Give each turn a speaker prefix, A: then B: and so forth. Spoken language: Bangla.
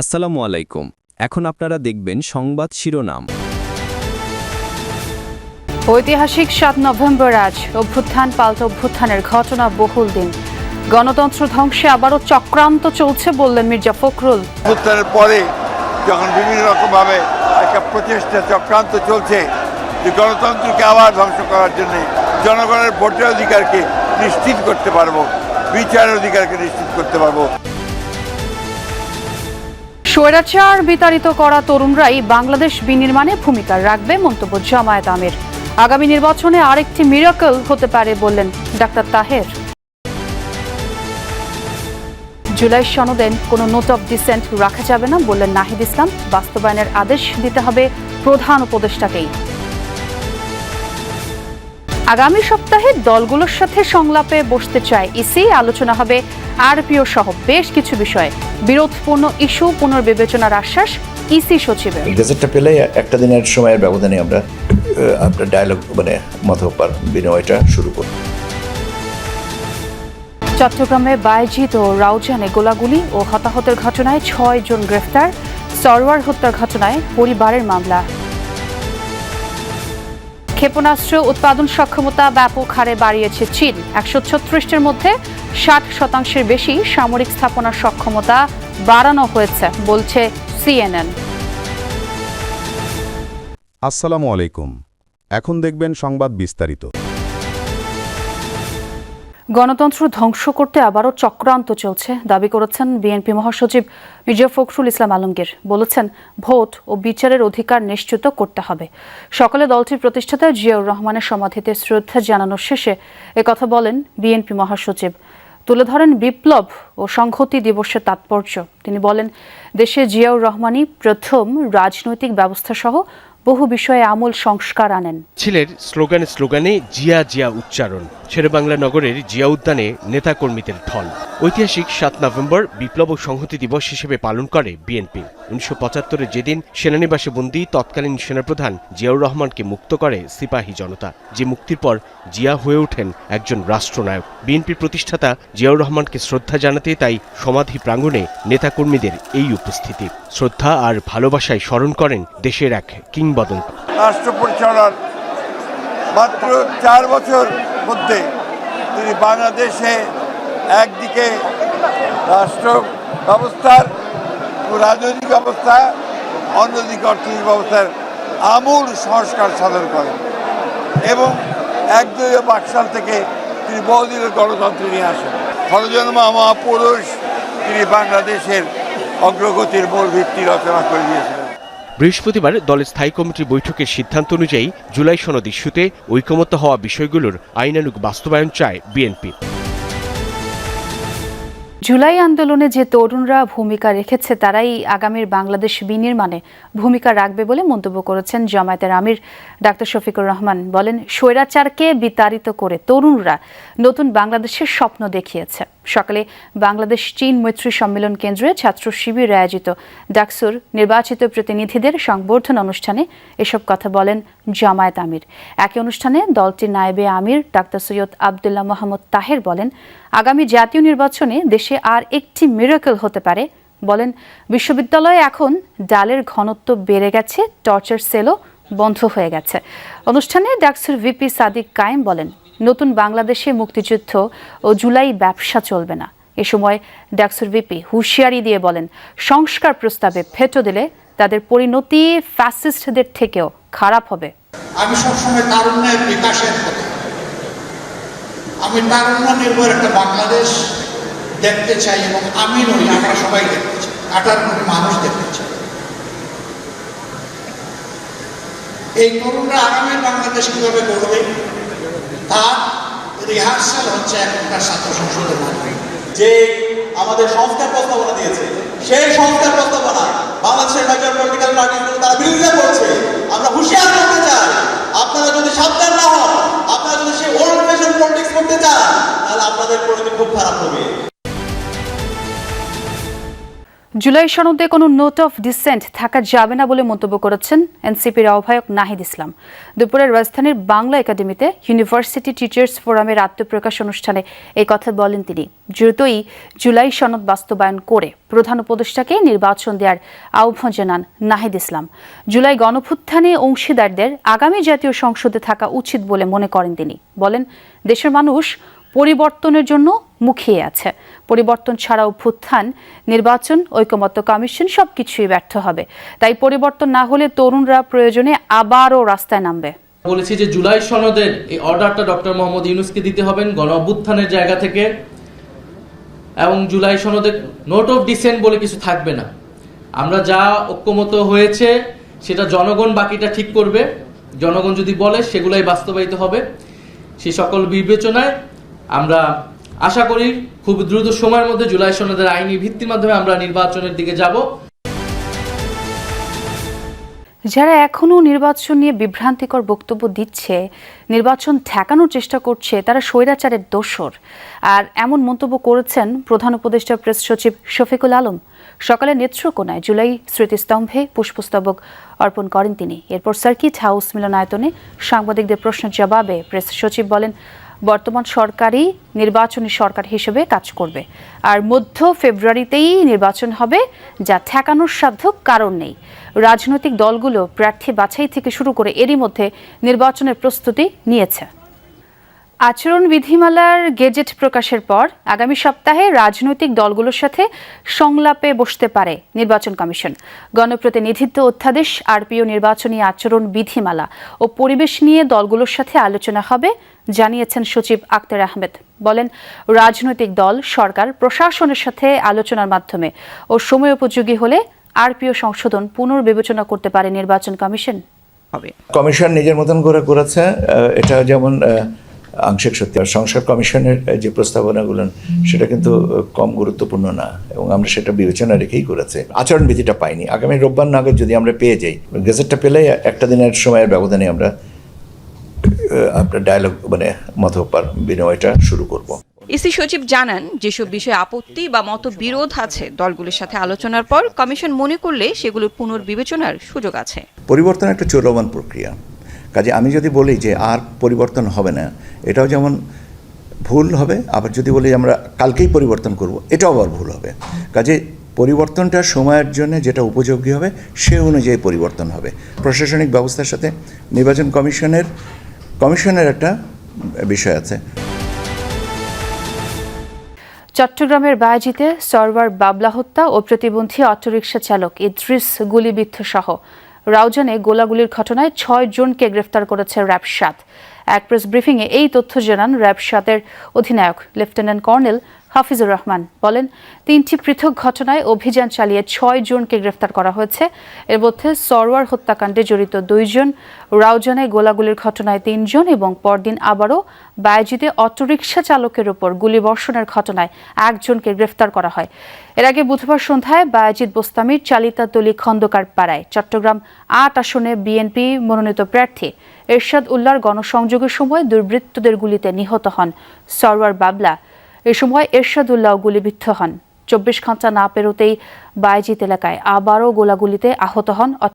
A: আসসালামু আলাইকুম। এখন আপনারা দেখবেন সংবাদ শিরোনাম।
B: ঐতিহাসিক সাত নভেম্বর আজ অভ্যুত্থান পাল্টা অভ্যুত্থানের ঘটনা বহুল দিন গণতন্ত্র ধ্বংসে আবারও চক্রান্ত চলছে বললেন মির্জা ফখরুল।
C: উত্তরের পরে যখন বিভিন্ন রকমভাবে একটা প্রচেষ্টা চক্রান্ত চলছে যে গণতন্ত্রকে আবার ধ্বংস করার জন্য জনগণের ভোটের অধিকারকে নিশ্চিত করতে পারব বিচারের অধিকারকে নিশ্চিত করতে পারব।
B: স্বৈরাচার বিতাড়িত করা তরুণরাই বাংলাদেশ বিনির্মাণে ভূমিকা রাখবে মন্তব্য জামায়াত আমির। আগামী নির্বাচনে আরেকটি মিরাকল হতে পারে বললেন ডাক্তার তাহের। জুলাই সনদেন কোনো নোট অফ ডিসেন্ট রাখা যাবে না বললেন নাহিদ ইসলাম। বাস্তবায়নের আদেশ দিতে হবে প্রধান উপদেষ্টাকেই। আগামী সপ্তাহে দলগুলোর সাথে সংলাপে বসতে চায় ইসি। আলোচনা হবে আরপিও সহ বেশ কিছু বিষয়ে। বিরোধপূর্ণ ইস্যু পুনর্বিবেচনার আশ্বাস ইসি সচিবের।
D: গেজেটটা পেলে একটা দিনের সময়ের ব্যবধানে আমরা আপনার ডায়ালগ মানে মত বিনিময়টা শুরু করব।
B: চট্টগ্রামে বায়জিত ও রাউজানে গোলাগুলি ও হতাহতের ঘটনায় ছয় জন গ্রেফতার সরওয়ার হত্যার ঘটনায় পরিবারের মামলা। ক্ষেপণাস্ত্র উৎপাদন সক্ষমতা ব্যাপক হারে বাড়িয়েছে চীন। একশো ছত্রিশটির মধ্যে ষাট শতাংশের বেশি সামরিক স্থাপনার সক্ষমতা বাড়ানো হয়েছে, বলছে সিএনএন।
E: আসসালামু আলাইকুম। এখন দেখবেন সংবাদ বিস্তারিত।
B: গণতন্ত্র ধ্বংস করতে আবারও চক্রান্ত চলছে। দাবি করেছেন বিএনপি মহাসচিব মির্জা ফখরুল ইসলাম আলমগীর। বলেছেন, ভোট ও বিচারের অধিকার নিশ্চিত করতে হবে। সকালে দলটির প্রতিষ্ঠাতা জিয়াউর রহমানের সমাধিতে শ্রদ্ধা জানানোর শেষে একথা বলেন বিএনপি মহাসচিব। তুলে ধরেন বিপ্লব ও সংহতি দিবসের তাৎপর্য। তিনি বলেন, দেশে জিয়াউর রহমানই প্রথম রাজনৈতিক ব্যবস্থা সহ বহু বিষয়ে আমূল সংস্কার আনেন।
F: ছিলের স্লোগানে স্লোগানে জিয়া জিয়া উচ্চারণ। শেরেবাংলা নগরের জিয়া উদ্যানে নেতাকর্মীদের ঢল। ঐতিহাসিক সাত নভেম্বর বিপ্লব সংহতি দিবস হিসেবে পালন করে বিএনপি। উনিশশো পঁচাত্তরে যেদিন সেনানিবাসে বন্দী তৎকালীন সেনাপ্রধান জিয়াউর রহমানকে মুক্ত করে সিপাহী জনতা, যে মুক্তির পর জিয়া হয়ে ওঠেন একজন রাষ্ট্রনায়ক। বিএনপির প্রতিষ্ঠাতা জিয়াউর রহমানকে শ্রদ্ধা জানাতে তাই সমাধি প্রাঙ্গণে নেতাকর্মীদের এই উপস্থিতি। শ্রদ্ধা আর ভালোবাসায় স্মরণ করেন দেশের এক কিংবদন্তি
C: রাষ্ট্র পরিচালনার মাত্র চার বছর মধ্যে তিনি বাংলাদেশে একদিকে রাষ্ট্র ব্যবস্থার রাজনৈতিক ব্যবস্থা অন্যদিকে অর্থনৈতিক ব্যবস্থার আমূল সংস্কার সাধন করেন এবং একদলীয় বাকশাল থেকে তিনি বহুদিনের গণতন্ত্র নিয়ে আসেন। ষড়জন্মা মহাপুরুষ, তিনি বাংলাদেশের অগ্রগতির মূল ভিত্তি রচনা করে দিয়েছিলেন।
F: বৃহস্পতিবার দলের স্থায়ী কমিটির বৈঠকের সিদ্ধান্ত অনুযায়ী জুলাই সনদ ইস্যুতে ঐকমত্য হওয়া বিষয়গুলোর আইনানুগ বাস্তবায়ন চায় বিএনপি।
B: জুলাই আন্দোলনে যে তরুণরা ভূমিকা রেখেছে, তারাই আগামীর বাংলাদেশ বিনির্মাণে ভূমিকা রাখবে বলে মন্তব্য করেছেন জামায়াতের আমির ডাক্তার শফিকুর রহমান। বলেন, স্বৈরাচারকে বিতাড়িত করে তরুণরা নতুন বাংলাদেশের স্বপ্ন দেখিয়েছে। সকালে বাংলাদেশ চীন মৈত্রী সম্মেলন কেন্দ্রে ছাত্র শিবির আয়োজিত ডাকসুর নির্বাচিত প্রতিনিধিদের সংবর্ধনা অনুষ্ঠানে এসব কথা বলেন জামায়াত আমির। একই অনুষ্ঠানে দলটির নায়েবে আমির ডাক্তার সৈয়দ আবদুল্লাহ মোহাম্মদ তাহের বলেন, আগামী জাতীয় নির্বাচনে দেশে আর একটি মিরাকল হতে পারে। বলেন, বিশ্ববিদ্যালয়ে এখন ডালের ঘনত্ব বেড়ে গেছে, টর্চার সেলও বন্ধ হয়ে গেছে। অনুষ্ঠানে ডাকসুর ভিপি সাদিক কায়েম বলেন নতুন বাংলাদেশে মুক্তিযুদ্ধ ও জুলাই ব্যবসা চলবে না। এ সময় ডাকসুর ভিপি হুঁশিয়ারি দিয়ে বলেন, সংস্কার প্রস্তাবে ফেটো দিলে তাদের পরিণতি ফ্যাসিস্টদের থেকেও খারাপ হবে।
G: আমি সবসময় তারুণ্যের বিকাশের আমি তারুণ্য নির্ভর একটা বাংলাদেশ দেখতে চাই এবং আমি নই, আমরা সবাই দেখতে চাই। আঠারো কোটি মানুষ দেখতে চাই। এই তরুণরা আগামী বাংলাদেশ কীভাবে করবে তার রিহার্সাল হচ্ছে এখনকার ছাত্র সংসদের মাধ্যমে।
H: যে আমাদের সংস্কার প্রস্তাবনা দিয়েছে, সেই সংস্কার প্রস্তাবনা বাংলাদেশের মেজর পলিটিক্যাল পার্টিগুলো তারা বিরোধিতা করছে। আমরা হুঁশিয়ার করতে চাই, আপনারা যদি সাবধান না হন, আপনারা যদি সেই ওল্ড ফ্যাশন পলিটিক্স করতে চান, তাহলে আপনাদের পরিণতি খুব খারাপ হবে।
B: জুলাই সনদে কোনো নোট অফ ডিসেন্ট থাকা যাবে না বলে মন্তব্য করেছেন এনসিপির আহ্বায়ক নাহিদ ইসলাম। দুপুরে রাজধানীর বাংলা একাডেমিতে ইউনিভার্সিটি টিচার্স ফোরামের আত্মপ্রকাশ অনুষ্ঠানে এই কথা বলেন তিনি। দ্রুতই জুলাই সনদ বাস্তবায়ন করে প্রধান উপদেষ্টাকে নির্বাচন দেওয়ার আহ্বান জানান নাহিদ ইসলাম। জুলাই গণভুত্থানে অংশীদারদের আগামী জাতীয় সংসদে থাকা উচিত বলে মনে করেন তিনি। বলেন, দেশের মানুষ পরিবর্তনের জন্য মুখিয়ে আছে। পরিবর্তন ছাড়া অভ্যুত্থান নির্বাচন, ঐকমত্য কমিশন সবকিছুই ব্যর্থ হবে। তাই পরিবর্তন না হলে তরুণরা প্রয়োজনে আবারও রাস্তায় নামবে।
I: বলেছি যে জুলাই সনদের এই অর্ডারটা ডক্টর মোহাম্মদ ইউনুসকে দিতে হবেন গণ অভ্যুত্থানের জায়গা থেকে। এবং জুলাই সনদে নোট অফ ডিসেন্ট বলে কিছু থাকবে না। আমরা যা ঐক্যমত হয়েছে, সেটা জনগণ বাকিটা ঠিক করবে। জনগণ যদি বলে, সেগুলাই বাস্তবায়িত হবে। সেই সকল বিবেচনায় আমরা আশা করি খুব দ্রুত সময়ের মধ্যে জুলাই সনদের আইনি ভিত্তির মাধ্যমে আমরা নির্বাচনের দিকে যাব।
B: যারা এখনও নির্বাচন নিয়ে বিভ্রান্তিকর বক্তব্য দিচ্ছে, নির্বাচন ঠেকানোর চেষ্টা করছে, তারা স্বৈরাচারের দোসর আর এমন মন্তব্য করেছেন প্রধান উপদেষ্টা প্রেস সচিব শফিকুল আলম। সকালে নেত্রকোনায় জুলাই স্মৃতিস্তম্ভে পুষ্পস্তবক অর্পণ করেন তিনি। এরপর সার্কিট হাউস মিলনায়তনে সাংবাদিকদের প্রশ্নের জবাবে প্রেস সচিব বলেন বর্তমান সরকারই নির্বাচনী সরকার হিসেবে কাজ করবে। আর মধ্য ফেব্রুয়ারিতেই নির্বাচন হবে, যা ঠেকানোর সাধ্য কারণ নেই। রাজনৈতিক দলগুলো প্রার্থী বাছাই থেকে শুরু করে এরই মধ্যে নির্বাচনের প্রস্তুতি নিয়েছে। আচরণ বিধিমালার গেজেট প্রকাশের পর আগামী সপ্তাহে রাজনৈতিক দলগুলোর সাথে সংলাপে বসতে পারে নির্বাচন কমিশন। গণপ্রতিনিধিত্ব অধ্যাদেশ, আরপিও নির্বাচনী আচরণ বিধিমালা ও পরিবেশ নিয়ে দলগুলোর সাথে আলোচনা হবে, জানিয়েছেন সচিব আক্তার আহমেদ। বলেন, রাজনৈতিক দল, সরকার, প্রশাসনের সাথে আলোচনার মাধ্যমে ও সময় উপযোগী হলে আরপিও সংশোধন পুনর্বিবেচনা করতে পারে নির্বাচন কমিশন। হবে
D: কমিশন নিজের মতন করে করেছে এটা যেমন আংশিক সত্যি। আর সংসার কমিশনের যে প্রস্তাবনাগুলো সেটা কিন্তু কম গুরুত্বপূর্ণ না। এবং আমরা সেটা বিবেচনা রেখেই করেছে। আচরণবিধিটা পাইনি। আগামী রোববার নাগাদ যদি আমরা পেয়ে যাই গেজেটটা পেলে একটা দিনের সময়ের ব্যবধানে আমরা আহ, আপনার ডায়ালগ মানে মত বিনিময়টা শুরু করব।
J: ইসি সচিব জানান যেসব বিষয়ে আপত্তি বা মতবিরোধ আছে দলগুলোর সাথে আলোচনার পর কমিশন মনে করলে সেগুলোর পুনর্বিবেচনার সুযোগ আছে।
D: পরিবর্তন একটা চলমান প্রক্রিয়া। কাজে আমি যদি বলি যে আর পরিবর্তন হবে না, এটাও যেমন ভুল হবে, আবার যদি বলি আমরা কালকেই পরিবর্তন করব, এটাও আবার ভুল হবে। কাজে পরিবর্তনটা সময়ের জন্য যেটা উপযোগী হবে, সে অনুযায়ী পরিবর্তন হবে। প্রশাসনিক ব্যবস্থার সাথে নির্বাচন কমিশনের কমিশনের একটা বিষয় আছে।
B: চট্টগ্রামের বায়াজিতে সরওয়ার বাবলা হত্যা ও প্রতিবন্ধী অটোরিকশা চালক ইদ্রিস গুলিবিদ্ধ সহ রাউজানে গোলাগুলির ঘটনায় ছয় জনকে গ্রেফতার করেছে র্যাব সাত এক প্রেস ব্রিফিংয়ে এই তথ্য জানান র্যাব সাতের অধিনায়ক লেফটেন্যান্ট কর্নেল হাফিজুর রহমান বলেন, তিনটি পৃথক ঘটনায় অভিযান চালিয়ে ছয় জনকে গ্রেফতার করা হয়েছে। এর মধ্যে সরওয়ার হত্যাকাণ্ডে জড়িত দুইজন, রাউজানে গোলাগুলির ঘটনায় তিনজন এবং পরদিন আবারও বায়াজিতে অটোরিকশা চালকের ওপর গুলিবর্ষণের ঘটনায় একজনকে গ্রেফতার করা হয়। এর আগে বুধবার সন্ধ্যায় বায়াজিদ বোস্তামির চালিতাতলি খন্দকার পাড়ায় চট্টগ্রাম আট আসনে বিএনপি মনোনীত প্রার্থী এরশাদ উল্লাহর গণসংযোগের সময় দুর্বৃত্তদের গুলিতে নিহত হন সরওয়ার বাবলা। এ সময় এরশাদুল্লাহ গুলিবিদ্ধ হন। চব্বিশ ঘণ্টা না পেরোতেই বায়জিত এলাকায় আবারও গোলাগুলিতে আহত হন।